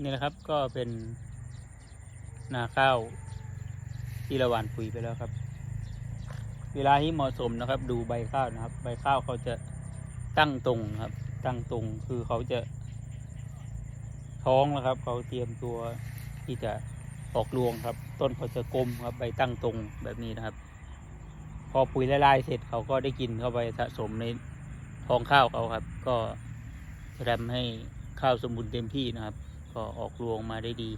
นี่แหละครับก็เป็นนาข้าวที่เราหว่านปุ๋ยไปแล้วครับ เวลาที่เหมาะสมนะครับ ดูใบข้าวนะครับ ใบข้าวเขาจะตั้งตรงครับ ตั้งตรงคือเขาจะ ท้องแล้วครับ เขาเตรียมตัวที่จะออกรวงครับ ต้นเขาจะกลมครับ ใบตั้งตรงแบบนี้นะครับ พอปุ๋ยละลายเสร็จเขาก็ได้กินเข้าไปสะสมในท้องข้าวเขาครับ ก็จะทำให้ข้าวสมบูรณ์เต็มที่นะครับ ก็ออกรวงมาได้ดี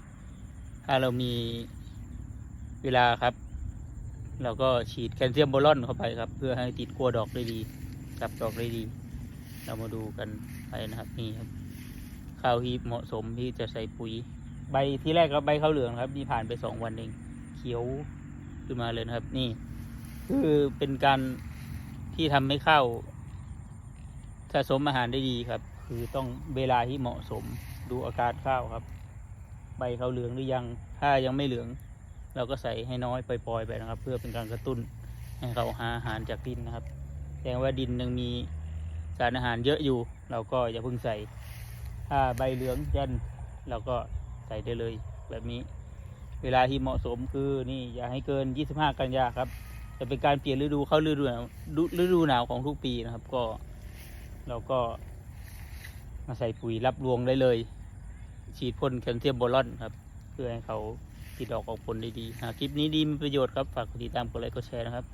ถ้าเรามีเวลาครับเราก็ฉีดแคลเซียมโบรอนเข้าไปครับ เพื่อให้ติดกัวดอกได้ดีจับดอกได้ดี เรามาดูกันไปนะครับนี่ครับข้าวที่เหมาะสมที่จะใส่ปุ๋ย ใบที่แรกก็ใบข้าวเหลืองครับนี่ผ่านไปสองวันเองเขียวขึ้นมาเลยนะครับ นี่ คือเป็นการที่ทำให้ข้าวสะสมอาหารได้ดีครับ คือต้องเวลาที่เหมาะสมดูอาการข้าวครับ ใบเขาเหลืองหรือยัง ถ้ายังไม่เหลือง เราก็ใส่ให้น้อยปล่อยๆไปนะครับ เพื่อเป็นการกระตุ้นให้เขาหาอาหารจากดินนะครับแสดงว่าดินยังมีสารอาหารเยอะอยู่ เราก็อย่าเพิ่งใส่ ถ้าใบเหลืองยันเราก็ใส่ได้เลยแบบนี้ เวลาที่เหมาะสมคือนี่อย่าให้เกิน 25 กันยาครับ จะเป็นการเปลี่ยนฤดูเข้าฤดูหนาวฤฤดูหนาวของทุกปีนะครับ ก็เราก็ มาใส่ปุ๋ยรับรวงได้เลย ฉีดพ่นแคลเซียมบอลอนครับ เพื่อให้เขาติดดอกออกผลได้ดีหากคลิปนี้ดีมีประโยชน์ครับ ฝากกดติดตามกดไลค์กดแชร์นะครับ